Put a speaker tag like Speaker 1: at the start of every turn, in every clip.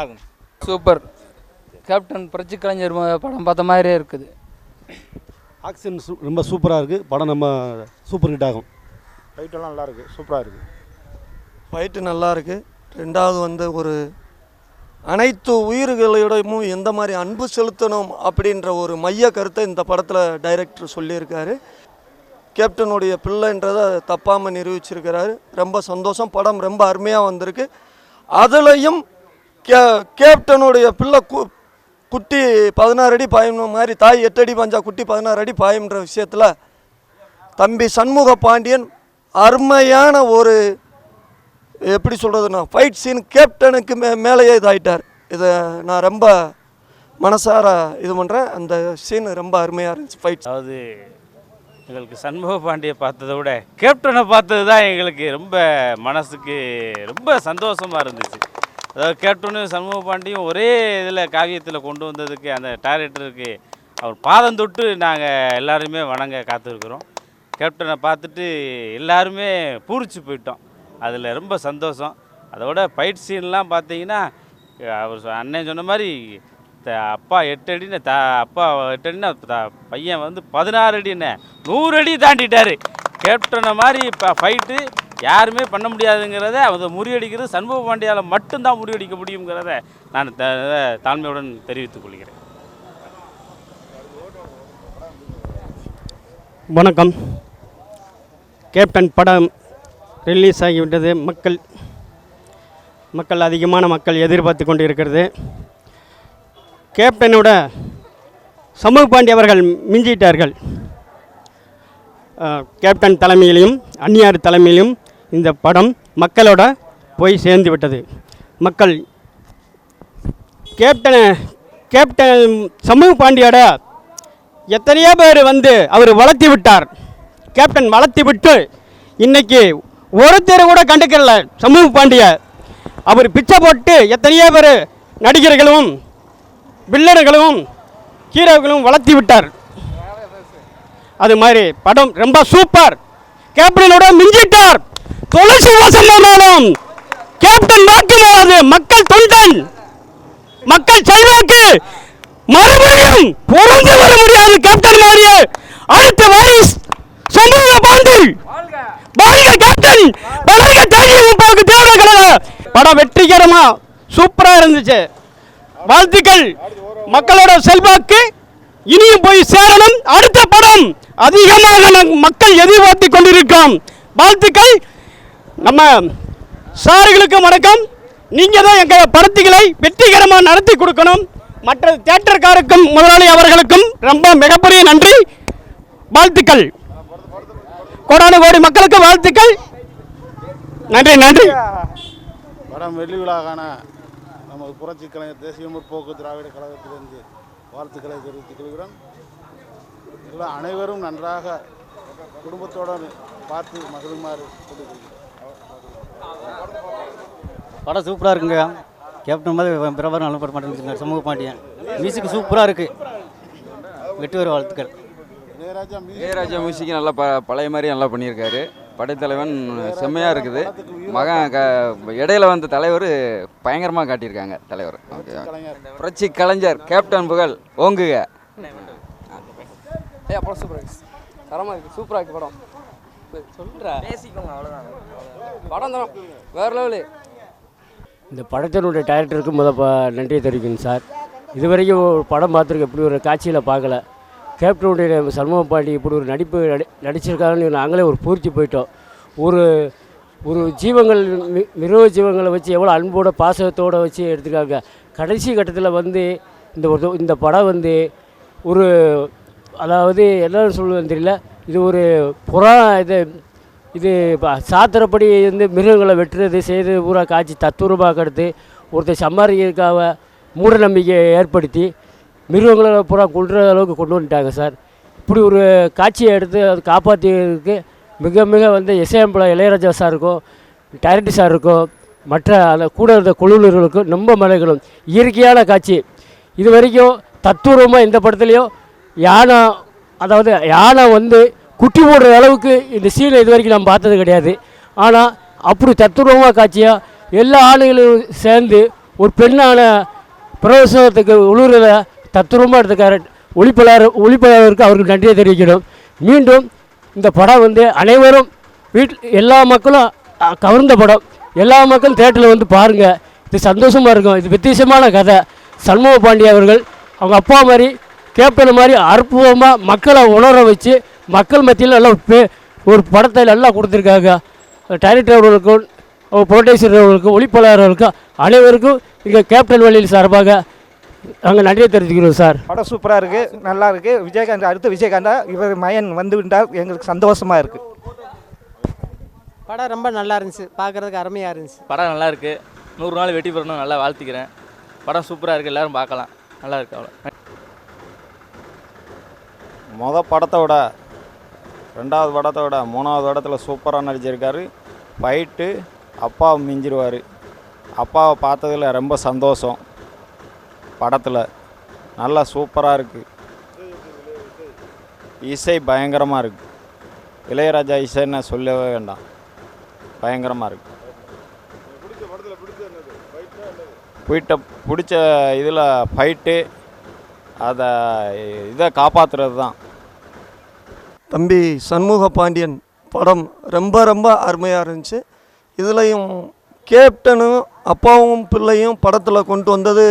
Speaker 1: ஆகும்.
Speaker 2: Super. Captain புரட்சி கலைஞர் படம் பார்த்த மாதிரியே இருக்குது.
Speaker 3: ஆக்ஷன் சூ ரொம்ப சூப்பராக இருக்குது படம் நம்ம சூப்பர் ஹிட் ஆகும்.
Speaker 4: ஃபைட்டெல்லாம் நல்லா இருக்குது சூப்பராக இருக்குது
Speaker 5: ஃபைட்டு நல்லா இருக்கு. ரெண்டாவது வந்து ஒரு அனைத்து உயிர்களிடமும் எந்த மாதிரி அன்பு செலுத்தணும் அப்படின்ற ஒரு மைய கருத்தை இந்த படத்தில் டைரக்டர் சொல்லியிருக்காரு. கேப்டனுடைய பிள்ளைன்றதை தப்பாமல் நிரூபிச்சிருக்கிறாரு. ரொம்ப சந்தோஷம். படம் ரொம்ப அருமையாக வந்திருக்கு. அதுலேயும் கே கேப்டனுடைய பிள்ளை கு குட்டி பதினாறு அடி பாயும் மாதிரி தாய் எட்டு அடி பாஞ்சா குட்டி பதினாறு அடி பாயுன்ற விஷயத்தில் தம்பி சண்முக பாண்டியன் அருமையான ஒரு எப்படி சொல்கிறதுனா ஃபைட் சீன் கேப்டனுக்கு மே மேலேயே இதாகிட்டார் இதை நான் ரொம்ப மனசார இது பண்ணுறேன் அந்த சீன் ரொம்ப அருமையாக இருந்துச்சு ஃபைட்
Speaker 1: அதாவது எங்களுக்கு சண்முக பாண்டியை பார்த்ததை விட கேப்டனை பார்த்தது தான் எங்களுக்கு ரொம்ப மனசுக்கு ரொம்ப சந்தோஷமாக இருந்துச்சு. அதாவது கேப்டனும் சண்முக பாண்டியும் ஒரே இதில் காவியத்தில் கொண்டு வந்ததுக்கு அந்த டைரக்டருக்கு அவர் பாதம் தொட்டு நாங்கள் எல்லாருமே வணங்க காத்திருக்கிறோம். கேப்டனை பார்த்துட்டு எல்லாருமே பூரிச்சு போயிட்டோம். அதில் ரொம்ப சந்தோஷம். அதோட ஃபைட் சீன்லாம் பார்த்தீங்கன்னா அவர் சொ- அண்ணன் சொன்ன மாதிரி த- அப்பா எட்டு அடின்னு த அப்பா எட்டு அடினா பையன் வந்து பதினாறு அடின்னு நூறு அடி தாண்டிட்டார். கேப்டனை மாதிரி இப்போ ஃபைட்டு யாருமே பண்ண முடியாதுங்கிறத அதை முறியடிக்கிறது சண்முக பாண்டியால் மட்டும்தான் முறியடிக்க முடியுங்கிறத நான் த தாழ்மையுடன் தெரிவித்துக் கொள்கிறேன்.
Speaker 6: வணக்கம். கேப்டன் படம் ரிலீஸ் ஆகிவிட்டது. மக்கள் மக்கள் அதிகமான மக்கள் எதிர்பார்த்து கொண்டு இருக்கிறது கேப்டனோட சமூக பாண்டி அவர்கள் மிஞ்சிட்டார்கள். கேப்டன் தலைமையிலும் அந்நியார் தலைமையிலும் இந்த படம் மக்களோட போய் சேர்ந்து விட்டது. மக்கள் கேப்டனை கேப்டன் சமூக பாண்டியோட எத்தனையோ பேர் வந்து அவர் வளர்த்தி விட்டார். கேப்டன் வளர்த்தி விட்டு இன்னைக்கு ஒருத்தர் கூட கண்டுக்கல சமூக பாண்டிய. அவர் பிச்சை போட்டு எத்தனையோ பேர் நடிகர்களும் வில்லர்களும் ஹீரோக்களும் வளர்த்தி விட்டார். அது மாதிரி படம் ரொம்ப சூப்பர். கேப்டனோட மிஞ்சிட்டார். துளசி வாசம் கேப்டன் வாக்கு மாறாது மக்கள் தொண்டன் மக்கள் செல்வாக்கு. மறுபடியும் பொருந்து வர முடியாது கேப்டன் மாறிய. அடுத்த வாரிஸ் சமூக பாண்டில். வாழ்க கேப்டன். வளர்க தேசியமுப்பாவுக்கு கிடையாது படம் வெற்றிகரமா சூப்பரா இருந்துச்சு. வாழ்த்துக்கள். மக்களோட செல்வாக்கு இனியும் போய் சேரணும். அடுத்த படம் அதிகமாக மக்கள் எதிர்பார்த்து கொண்டிருக்கோம் வாழ்த்துக்கள். நம்ம சார்களுக்கு வணக்கம். நீங்கள் தான் எங்கள் படத்துகளை வெற்றிகரமாக நடத்தி கொடுக்கணும். மற்ற தியேட்டர்காருக்கும் முதலாளி அவர்களுக்கும் ரொம்ப மிகப்பெரிய நன்றி. வாழ்த்துக்கள். கோடானு கோடி மக்களுக்கு வாழ்த்துக்கள். நன்றி நன்றி.
Speaker 4: படம் வெள்ளி விழாக்கான நமது புரட்சி கலைஞர் தேசிய முற்போக்கு திராவிட கழகத்திலிருந்து வாழ்த்துக்களை தெரிவித்துக் கொள்கிறோம். எல்லாம் அனைவரும் நன்றாக குடும்பத்தோடு பார்த்து மகிழுமாறு கொடுக்கிறோம்
Speaker 7: படம் சூப்பராக இருக்குங்க கேப்டன் மாதிரி பிரபர் நல்ல படம் சமூக பாண்டியன். மியூசிக் சூப்பராக இருக்குது வெற்றி வர வாழ்த்துக்கள்.
Speaker 4: இளையராஜா
Speaker 8: மியூசிக் நல்லா ப பழைய மாதிரி நல்லா பண்ணியிருக்காரு. படைத்தலைவன் செம்மையாக இருக்குது. மகன் க இடையில வந்த தலைவர் பயங்கரமாக காட்டியிருக்காங்க தலைவர். புரட்சி கலைஞர் கேப்டன் புகழ் ஓங்குக.
Speaker 2: ஏ படம் சூப்பராக இருக்கு. தரமாக இருக்குது சூப்பராக இருக்குது படம். சொல்கிறா பேசிக்கோங்க அவ்வளோதான் படம் தரம். வேறு லெவலு.
Speaker 9: இந்த படத்தினுடைய டைரக்டருக்கு முத நன்றியை தெரிவிக்கணும் சார். இதுவரைக்கும் ஒரு படம் பார்த்துருக்க இப்படி ஒரு காட்சியில் பார்க்கல. கேப்டனுடைய சண்முக பாண்டி இப்படி ஒரு நடிப்பு நடி நடிச்சிருக்காங்கன்னு நாங்களே ஒரு பூர்த்தி போயிட்டோம். ஒரு ஒரு ஜீவங்கள் மிருக ஜீவங்களை வச்சு எவ்வளோ அன்போட பாசத்தோடு வச்சு எடுத்துருக்காங்க கடைசி கட்டத்தில் வந்து இந்த ஒரு இந்த படம் வந்து ஒரு அதாவது என்னன்னு சொல்லுவேன்னு தெரியல இது ஒரு புறா இது இது சாத்திரப்படி வந்து மிருகங்களை வெட்டுறது செய்து பூரா காய்ச்சி தத்துரமாக்கிறது ஒருத்தர் சம்பாதிக்கிறதுக்காக மூட நம்பிக்கையை ஏற்படுத்தி மிருகங்களை பூரா கொள்கிற அளவுக்கு கொண்டு வந்துட்டாங்க சார். இப்படி ஒரு காட்சியை எடுத்து அது காப்பாற்றியதுக்கு மிக மிக வந்து இசையம்பலம் இளையராஜா சாருக்கும் டைரக்டர் சாருக்கும் மற்ற அந்த கூட இருந்த குழுவினர்களுக்கும் ரொம்ப மலைகளும் இயற்கையான காட்சி. இது வரைக்கும் தத்துவமாக இந்த படத்துலையும் யானை அதாவது யானை வந்து குட்டி போடுற அளவுக்கு இந்த சீனை இது வரைக்கும் நம்ம பார்த்தது கிடையாது. ஆனால் அப்படி தத்துரூபமாக காட்சியாக எல்லா ஆளுகளும் சேர்ந்து ஒரு பெண்ணான பிரவேசத்துக்கு உழுவுறத தத்துரூபமாக எடுத்துக்காரு. ஒளிப்பலாளர் ஒளிப்பலாளருக்கு அவருக்கு நன்றியை தெரிவிக்கணும். மீண்டும் இந்த படம் வந்து அனைவரும் வீட்டில் எல்லா மக்களும் கவர்ந்த படம். எல்லா மக்களும் தேட்டரில் வந்து பாருங்கள் இது சந்தோஷமாக இருக்கும். இது வித்தியாசமான கதை. சண்முக பாண்டிய அவர்கள் அவங்க அப்பா மாதிரி கேப்டன் மாதிரி அற்புதமாக மக்களை உணர வச்சு மக்கள் மத்தியில் நல்லா பே ஒரு படத்தை நல்லா கொடுத்துருக்காங்க. டைரக்டர் அவர்களுக்கும் ப்ரொடியூசர் அவர்களுக்கும் ஒளிப்பலாளர்களுக்கும் அனைவருக்கும் இங்கே கேப்டன் வழியில் சார்பாக நாங்கள் நன்றியை தெரிவிக்கிறோம் சார்.
Speaker 10: படம் சூப்பராக இருக்குது நல்லா இருக்குது விஜயகாந்த் அடுத்து விஜயகாந்தா இவர் மயன் வந்து விட்டால் எங்களுக்கு சந்தோஷமாக இருக்குது
Speaker 11: படம் ரொம்ப நல்லா இருந்துச்சு பார்க்குறதுக்கு அருமையாக இருந்துச்சு.
Speaker 12: படம் நல்லா இருக்கு. நூறு நாள் வெற்றி பெறணும் நல்லா வாழ்த்திக்கிறேன். படம் சூப்பராக இருக்குது எல்லாரும் பார்க்கலாம். நல்லா இருக்கு அவ்வளோ
Speaker 13: மொதல் படத்தை விட ரெண்டாவது படத்தை விட மூணாவது படத்தில் சூப்பராக நடிச்சிருக்காரு. ஃபைட்டு அப்பாவை மிஞ்சிருவார். அப்பாவை பார்த்ததில் ரொம்ப சந்தோஷம் படத்தில். நல்லா சூப்பராக இருக்குது இசை பயங்கரமாக இருக்குது இளையராஜா இசைன்னு சொல்லவே வேண்டாம். பயங்கரமாக இருக்குது போயிட்ட பிடிச்ச இதில் ஃபைட்டு அதை இதை காப்பாற்றுறது தான்
Speaker 5: தம்பி சண்முக பாண்டியன் படம் ரொம்ப ரொம்ப அருமையாக இருந்துச்சு. இதுலேயும் கேப்டனும் அப்பாவும் பிள்ளையும் படத்தில் கொண்டு வந்தது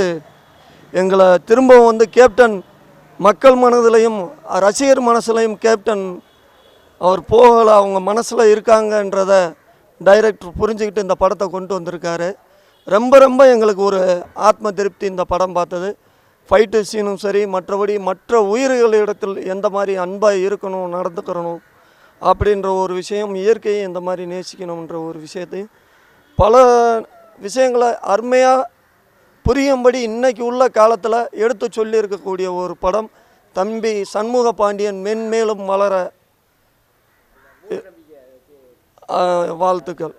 Speaker 5: எங்களை திரும்பவும் வந்து கேப்டன் மக்கள் மனதிலையும் ரசிகர் மனசுலையும் கேப்டன் அவர் போகலை அவங்க மனசில் இருக்காங்கன்றத டைரக்டர் புரிஞ்சுக்கிட்டு இந்த படத்தை கொண்டு வந்திருக்காரு. ரொம்ப ரொம்ப எங்களுக்கு ஒரு ஆத்ம திருப்தி இந்த படம் பார்த்தது. ஃபைட்டு சீனும் சரி மற்றபடி மற்ற உயிர்களிடத்தில் எந்த மாதிரி அன்பாக இருக்கணும் நடந்துக்கிறணும் அப்படின்ற ஒரு விஷயம் இயற்கையை எந்த மாதிரி நேசிக்கணுன்ற ஒரு விஷயத்தையும் பல விஷயங்களை அருமையாக புரியும்படி இன்றைக்கி உள்ள காலத்தில் எடுத்து சொல்லியிருக்கக்கூடிய ஒரு படம் தம்பி சண்முக பாண்டியன் மென்மேலும் வளர வாழ்த்துக்கள்.